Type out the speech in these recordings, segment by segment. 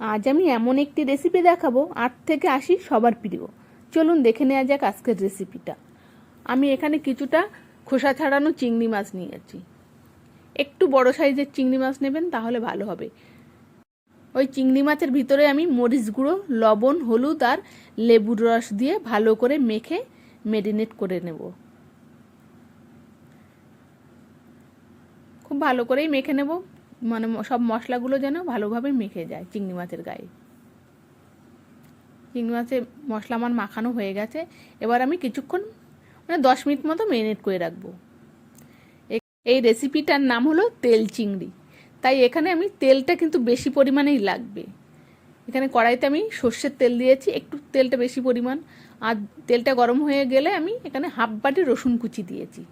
আজ আমি এমন একটি রেসিপি দেখাবো, আট থেকে আশি সবার প্রিয়। চলুন দেখে নেওয়া যাক আজকের রেসিপিটা আমি এখানে কিছুটা খোসা ছাড়ানো চিংড়ি মাছ নিয়েছি। একটু বড় সাইজের চিংড়ি মাছ নেবেন, তাহলে ভালো হবে। ওই চিংড়ি মাছের ভিতরে আমি মরিচ গুঁড়ো, লবণ, হলুদ আর লেবুর রস দিয়ে ভালো করে মেখে মেরিনেট করে নেব। খুব ভালো করেই মেখে নেব। মানে সব মশলাগুলো যেন ভালোভাবে মেখে যায় চিংড়ি মাছের গায়ে। চিংড়ি মাছের মশলা আমার মাখানো হয়ে গেছে। এবার আমি কিছুক্ষণ মানে দশ মিনিট মতো মেরিনেট করে রাখব। এই রেসিপিটার নাম হলো তেল চিংড়ি। তাই এখানে আমি তেলটা কিন্তু বেশি পরিমাণেই লাগবে। এখানে কড়াইতে আমি সর্ষের তেল দিয়েছি, একটু তেলটা বেশি পরিমাণ। আর তেলটা গরম হয়ে গেলে আমি এখানে হাফ বাটি রসুন কুচি দিয়েছি।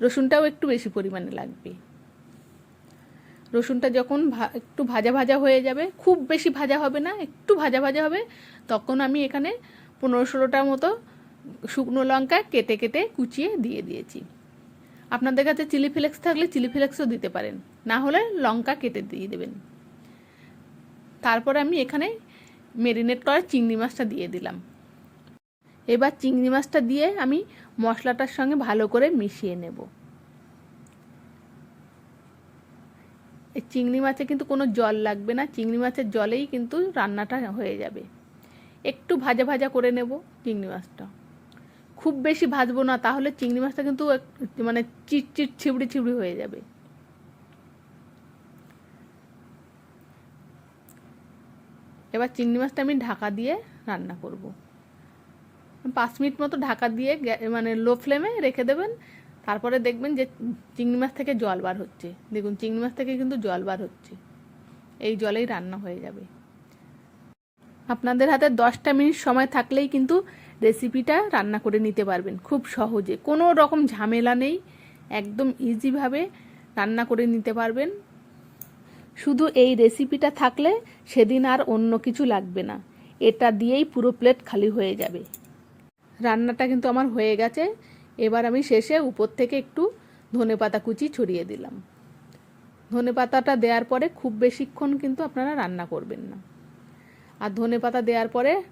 রসুনটাও একটু বেশি পরিমাণে লাগবে। রসুনটা যখন একটু ভাজা ভাজা হয়ে যাবে, খুব বেশি ভাজা হবে না, একটু ভাজা ভাজা হবে, তখন আমি এখানে পনেরো ষোলোটার মতো শুকনো লঙ্কা কেটে কেটে কুচিয়ে দিয়ে দিয়েছি। আপনাদের কাছে চিলি ফ্লেক্স থাকলে চিলি ফ্লেক্সও দিতে পারেন, না হলে লঙ্কা কেটে দিয়ে দেবেন। তারপর আমি এখানে মেরিনেট করা চিংড়ি মাছটা দিয়ে দিলাম। এবার চিংড়ি মাছটা দিয়ে আমি মশলাটার সঙ্গে ভালো করে মিশিয়ে নেব। এই চিংড়ি মাছে কিন্তু কোনো জল লাগবে না। চিংড়ি মাছের জলেই কিন্তু রান্নাটা হয়ে যাবে। একটু ভাজা ভাজা করে নেব চিংড়ি মাছটা। খুব বেশি ভাজবো না, তাহলে চিংড়ি মাছটা কিন্তু মানে চিট চিট ছিবড়ি ছিবড়ি হয়ে যাবে। এবার চিংড়ি মাছটা আমি ঢাকা দিয়ে রান্না করব। পাঁচ মিনিট মতো ঢাকা দিয়ে মানে লো ফ্লেমে রেখে দেবেন। তারপরে দেখবেন যে চিংড়ি মাছ থেকে জল বার হচ্ছে। দেখুন, চিংড়ি মাছ থেকে কিন্তু জল বার হচ্ছে। এই জলেই রান্না হয়ে যাবে। আপনাদের হাতে দশটা মিনিট সময় থাকলেই কিন্তু রেসিপিটা রান্না করে নিতে পারবেন খুব সহজে। কোনো রকম ঝামেলা নেই। একদম ইজিভাবে রান্না করে নিতে পারবেন। শুধু এই রেসিপিটা থাকলে সেদিন আর অন্য কিছু লাগবে না। এটা দিয়েই পুরো প্লেট খালি হয়ে যাবে। রান্নাটা কিন্তু আমার হয়ে গেছে। এবার আমি শেষে উপর থেকে একটু ধনে পাতা কুচি ছড়িয়ে দিলাম। ধনে পাতাটা দেওয়ার পরে খুব বেশিক্ষণ কিন্তু আপনারা রান্না করবেন না। আর ধনে পাতা দেওয়ার পরে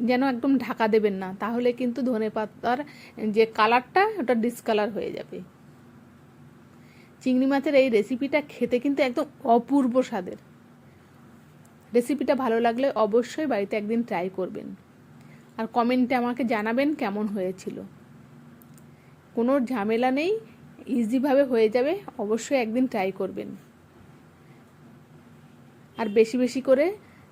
যেন একদম ঢাকা দেবেন না, তাহলে কিন্তু ধনে পাতার যে কালারটা, ওটা ডিসকালার হয়ে যাবে। চিংড়ি মাছের এই রেসিপিটা খেতে কিন্তু একদম অপূর্ব স্বাদের। রেসিপিটা ভালো লাগলে অবশ্যই বাড়িতে একদিন ট্রাই করবেন। আর কমেন্টে আমাকে জানাবেন কেমন হয়েছিল। কোনো ঝামেলা নেই ইজিভাবে হয়ে যাবে, অবশ্যই একদিন ট্রাই করবেন। আর বেশি বেশি করে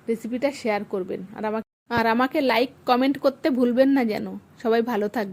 রেসিপিটা শেয়ার করবেন। আর আমাকে আর আমাকে লাইক কমেন্ট করতে ভুলবেন না যেন। সবাই ভালো থাকবে